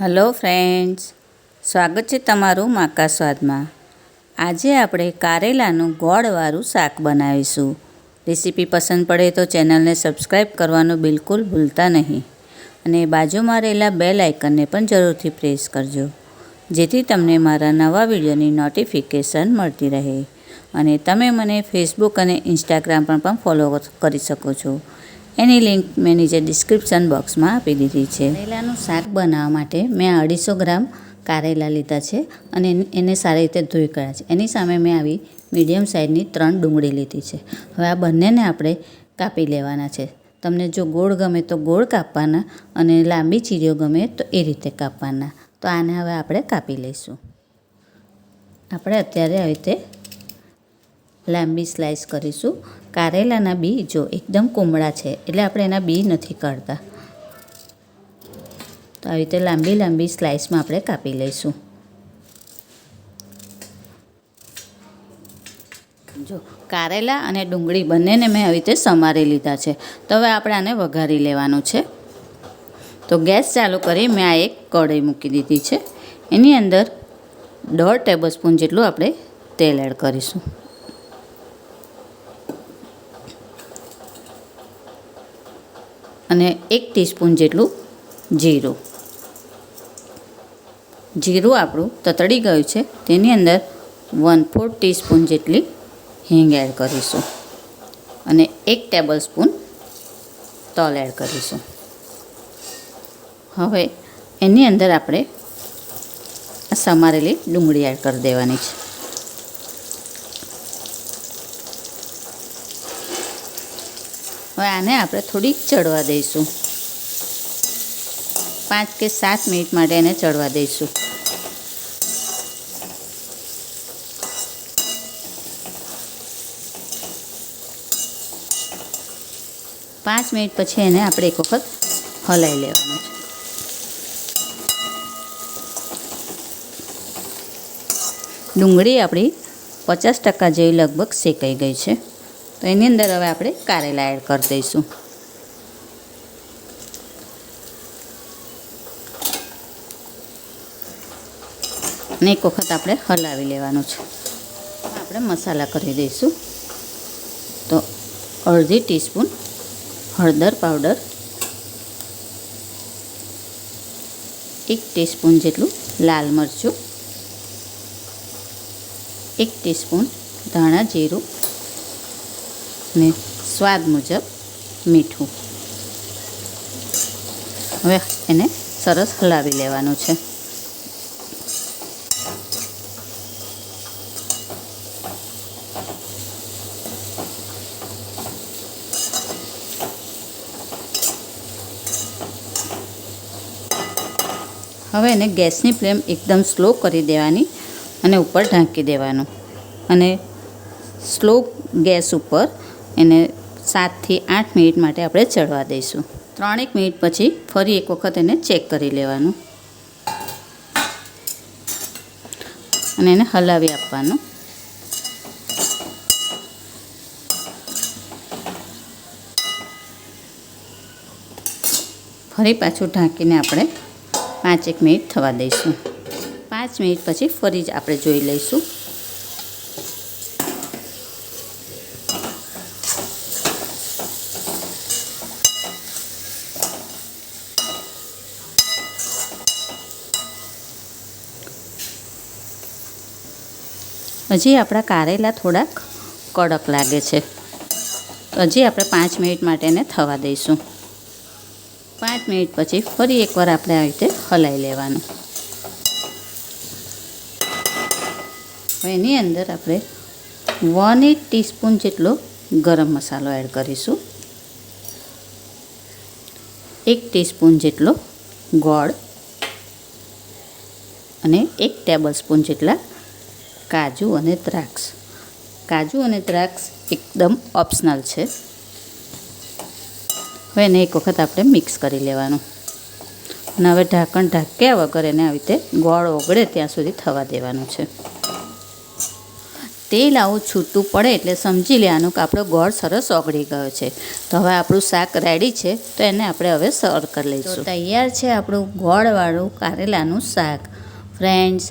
Hello friends, સ્વાગત છે તમારું માકા સ્વાદમાં. આજે આપણે કારેલાનું ગોળવાળું શાક બનાવીશું. રેસીપી પસંદ પડે તો ચેનલને સબસ્ક્રાઈબ કરવાનું બિલકુલ ભૂલતા નહીં. અને બાજુમાં રહેલા બેલ આઇકનને પણ જરૂરથી પ્રેસ કરજો, જેથી તમને મારા નવા વિડીયોની નોટિફિકેશન મળતી રહે. અને તમે મને ફેસબુક અને ઇન્સ્ટાગ્રામ પર પણ ફોલો કરી શકો છો. એની લિંક મેં નીચે ડિસ્ક્રિપ્શન બોક્સમાં આપી દીધી છે. કારેલાનું શાક બનાવવા માટે મેં અઢીસો ગ્રામ કારેલા લીધા છે અને એને સારી રીતે ધોઈ કાઢ્યા છે. એની સામે મેં આવી મીડિયમ સાઇઝની ત્રણ ડુંગળી લીધી છે. હવે આ બંનેને આપણે કાપી લેવાના છે. તમને જો ગોળ ગમે તો ગોળ કાપવાના અને લાંબી ચીરીઓ ગમે તો એ રીતે કાપવાના. તો આને હવે આપણે કાપી લઈશું. આપણે અત્યારે આવી રીતે લાંબી સ્લાઈસ કરીશું. કારેલાના બી જો એકદમ કુમળા છે, એટલે આપણે એના બી નથી કાઢતા. તો આવી રીતે લાંબી લાંબી સ્લાઇસમાં આપણે કાપી લઈશું. જો કારેલા અને ડુંગળી બંનેને મેં આવી રીતે સમારી લીધા છે. તો હવે આપણે આને વઘારી લેવાનું છે. તો ગેસ ચાલુ કરી મેં આ એક કઢાઈ મૂકી દીધી છે. એની અંદર દોઢ ટેબલ સ્પૂન જેટલું આપણે તેલ એડ કરીશું. અને એક ટીસ્પૂન જેટલું જીરું. જીરું આપણું તતડી ગયું છે. તેની અંદર વન ફોર્થ ટીસ્પૂન જેટલી હિંગ એડ કરીશું. અને એક ટેબલ સ્પૂન તલ એડ કરીશું. હવે એની અંદર આપણે સમારેલી ડુંગળી એડ કરી દેવાની છે. હવે આને આપણે થોડીક ચડવા દઈશું. પાંચ કે સાત મિનિટ માટે એને ચડવા દઈશું. પાંચ મિનિટ પછી એને આપણે એક વખત હલાવી લેવાનું છે. ડુંગળી આપણી પચાસ ટકા જેવી લગભગ શેકાઈ ગઈ છે. તો એની અંદર હવે આપણે કારેલા એડ કરી દઈશું. અને એક વખત આપણે હલાવી લેવાનું છે. આપણે મસાલા કરી દઈશું. તો અડધી ટીસ્પૂન હળદર પાવડર, એક ટીસ્પૂન જેટલું લાલ મરચું, એક ટીસ્પૂન ધાણા જીરું અને સ્વાદ મુજબ મીઠું. હવે એને સરસ હલાવી લેવાનું છે. હવે એને ગેસની ફ્લેમ એકદમ સ્લો કરી દેવાની અને ઉપર ઢાંકી દેવાનું. અને સ્લો ગેસ ઉપર એને સાતથી આઠ મિનિટ માટે આપણે ચડવા દઈશું. ત્રણેક મિનિટ પછી ફરી એક વખત એને ચેક કરી લેવાનું. અને એને હલાવી આપવાનું. ફરી પાછું ઢાંકીને આપણે પાંચેક મિનિટ થવા દઈશું. પાંચ મિનિટ પછી ફરી જ આપણે જોઈ લઈશું. હજી આપણા કારેલા થોડાક કડક લાગે છે. હજી આપણે પાંચ મિનિટ માટે એને થવા દઈશું. પાંચ મિનિટ પછી ફરી એકવાર આપણે આવી રીતે હલાવી લેવાનું. એની અંદર આપણે વન એટ ટીસ્પૂન જેટલો ગરમ મસાલો એડ કરીશું. એક ટીસ્પૂન જેટલો ગોળ અને એક ટેબલ સ્પૂન જેટલા કાજુ અને દ્રાક્ષ. કાજુ અને દ્રાક્ષ એકદમ ઓપ્શનલ છે. હવે એને એક વખત આપણે મિક્સ કરી લેવાનું. અને હવે ઢાંકણ ઢાંક્યા વગર એને આવી રીતે ગોળ ઓગળે ત્યાં સુધી થવા દેવાનું છે. તેલ આવું છૂટું પડે એટલે સમજી લેવાનું કે આપણો ગોળ સરસ ઓગળી ગયો છે. તો હવે આપણું શાક રેડી છે તો એને આપણે હવે સર્વ કરી લઈશું. તૈયાર છે આપણું ગોળવાળું કારેલાનું શાક. ફ્રેન્ડ્સ